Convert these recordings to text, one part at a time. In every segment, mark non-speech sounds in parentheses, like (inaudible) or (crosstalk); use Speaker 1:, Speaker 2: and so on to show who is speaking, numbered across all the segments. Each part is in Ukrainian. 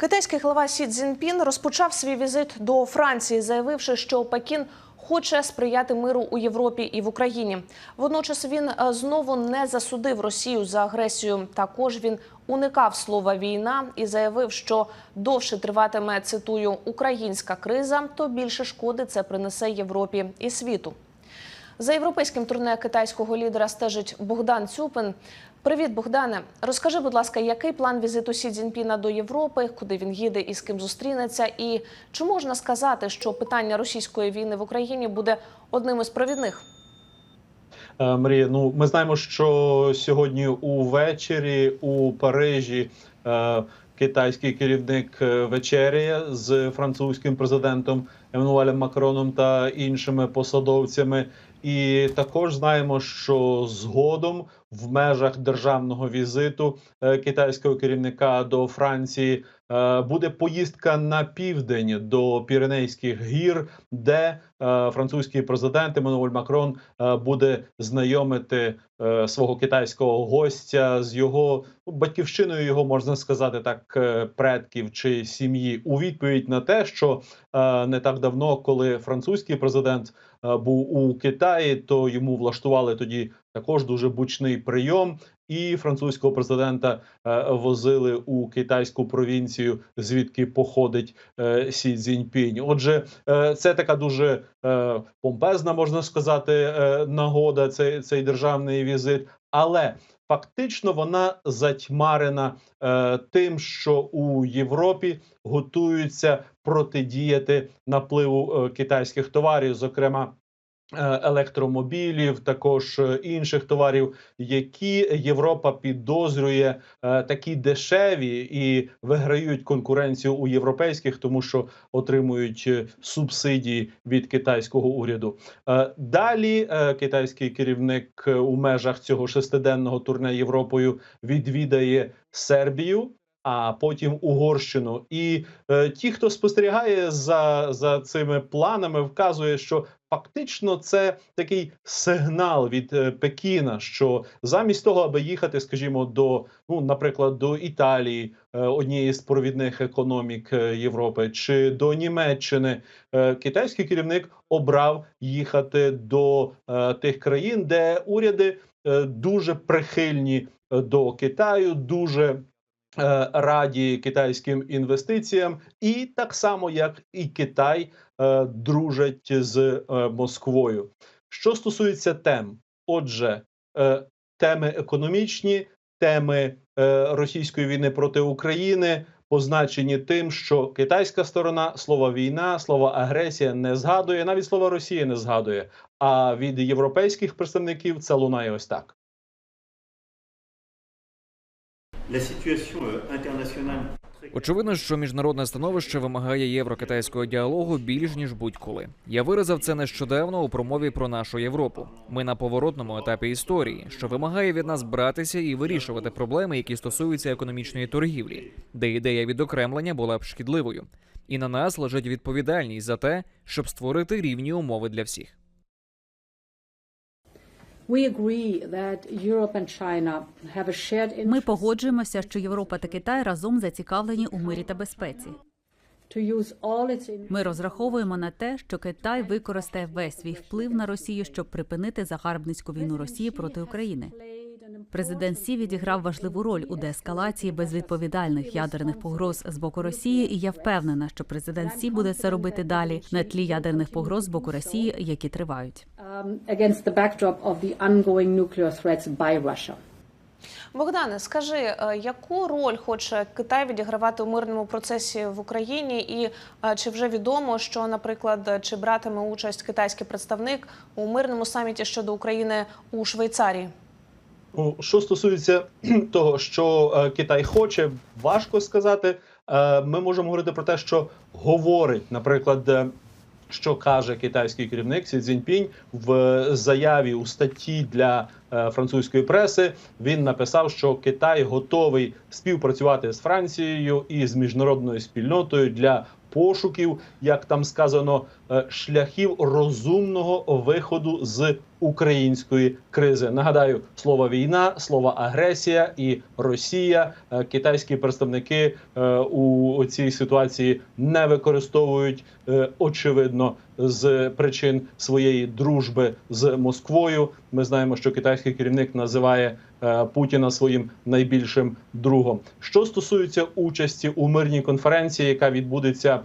Speaker 1: Китайський глава Сі Цзіньпін розпочав свій візит до Франції, заявивши, що Пекін хоче сприяти миру у Європі і в Україні. Водночас він е, знову не засудив Росію за агресію. Також він уникав слова війна і заявив, що довше триватиме цитую українська криза, то більше шкоди це принесе Європі і світу. За європейським турне китайського лідера стежить Богдан Цюпин. Привіт, Богдане. Розкажи, будь ласка, який план візиту Сі Цзіньпіна до Європи, куди він їде і з ким зустрінеться, і чи можна сказати, що питання російської війни в Україні буде одним із провідних?
Speaker 2: Е, Марія, ну ми знаємо, що сьогодні увечері у Парижі е, китайський керівник е, вечеряє з французьким президентом Еммануелем Макроном та іншими посадовцями. І також знаємо, що згодом в межах державного візиту е, китайського керівника до Франції е, буде поїздка на південь до Піренейських гір, де е, французький президент Еммануель Макрон буде знайомити свого китайського гостя з його ну, батьківщиною, його можна сказати так, предків чи сім'ї, у відповідь на те, що не так давно, коли французький президент був у Китаї, то йому влаштували тоді також дуже бучний прийом. І французького президента е, возили у китайську провінцію, звідки походить е, Сі Цзіньпінь. Отже, е, це така дуже помпезна, можна сказати, нагода. Цей, цей державний візит, але фактично вона затьмарена тим, що у Європі готуються протидіяти напливу китайських товарів, зокрема. Е, Електромобілів, також е, інших товарів, які Європа підозрює е, такі дешеві і виграють конкуренцію у європейських, тому що отримують субсидії від китайського уряду. Далі китайський керівник у межах цього шестиденного турне Європою відвідає Сербію. А потім Угорщину, і е, ті, хто спостерігає за, за цими планами, вказує, що фактично це такий сигнал від е, Пекіна, що замість того, аби їхати, скажімо, до ну, наприклад, до Італії, е, однієї з провідних економік е, Європи, чи до Німеччини, е, китайський керівник обрав їхати до е, тих країн, де уряди е, дуже прихильні е, до Китаю, дуже раді китайським інвестиціям, і так само як і Китай е, дружать з е, Москвою. Що стосується тем, отже, е, теми економічні, теми е, російської війни проти України. Позначені тим, що китайська сторона слова війна, слова агресія не згадує, навіть слова Росія не згадує. А від європейських представників це лунає ось так.
Speaker 3: Очевидно, що міжнародне становище вимагає євро-китайського діалогу більш ніж будь-коли. Я виразив це нещодавно у промові про нашу Європу. Ми на поворотному етапі історії, що вимагає від нас братися і вирішувати проблеми, які стосуються економічної торгівлі, де ідея відокремлення була б шкідливою. І на нас лежить відповідальність за те, щоб створити рівні умови для всіх.
Speaker 4: Ми погоджуємося, що Європа та Китай разом зацікавлені у мирі та безпеці. Ми розраховуємо на те, що Китай використає весь свій вплив на Росію, щоб припинити загарбницьку війну Росії проти України. Президент Сі відіграв важливу роль у деескалації безвідповідальних ядерних погроз з боку Росії, і я впевнена, що президент Сі буде це робити далі на тлі ядерних погроз з боку Росії, які тривають.
Speaker 5: um.
Speaker 1: Богдане, скажи, е, яку роль хоче Китай відігравати у мирному процесі в Україні, і е, чи вже відомо, що, наприклад, чи братиме участь китайський представник у мирному саміті щодо України у Швейцарії?
Speaker 2: Ну, що стосується (clears throat) того, що е, Китай хоче, важко сказати. Е, ми можемо говорити про те, що говорить, наприклад, е, що каже китайський керівник Сі Цзіньпінь в заяві у статті для французької преси. Він написав, що Китай готовий співпрацювати з Францією і з міжнародною спільнотою для пошуків, як там сказано, шляхів розумного виходу з української кризи. Нагадаю, слово війна, слово агресія і Росія. е, Китайські представники е, у цій ситуації не використовують е, очевидно з причин своєї дружби з Москвою. Ми знаємо, що китайський керівник називає Путіна своїм найбільшим другом. Що стосується участі у мирній конференції, яка відбудеться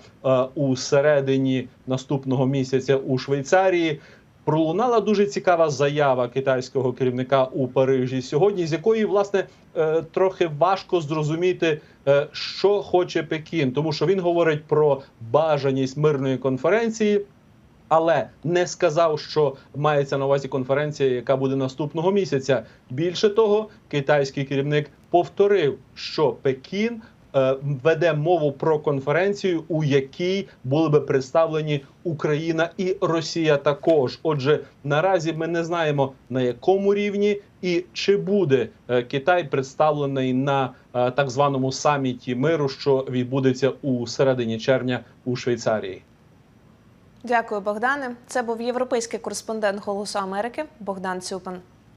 Speaker 2: у середині наступного місяця у Швейцарії. Пролунала дуже цікава заява китайського керівника у Парижі сьогодні, з якої власне е, трохи важко зрозуміти, е, що хоче Пекін, тому що він говорить про бажаність мирної конференції, але не сказав, що мається на увазі конференція, яка буде наступного місяця. Більше того, китайський керівник повторив, що Пекін веде мову про конференцію, у якій були би представлені Україна і Росія також. Отже, наразі ми не знаємо на якому рівні і чи буде е, Китай представлений на е, так званому саміті миру, що відбудеться у середині червня у Швейцарії.
Speaker 1: Дякую, Богдане. Це був європейський кореспондент Голосу Америки Богдан Цюпин.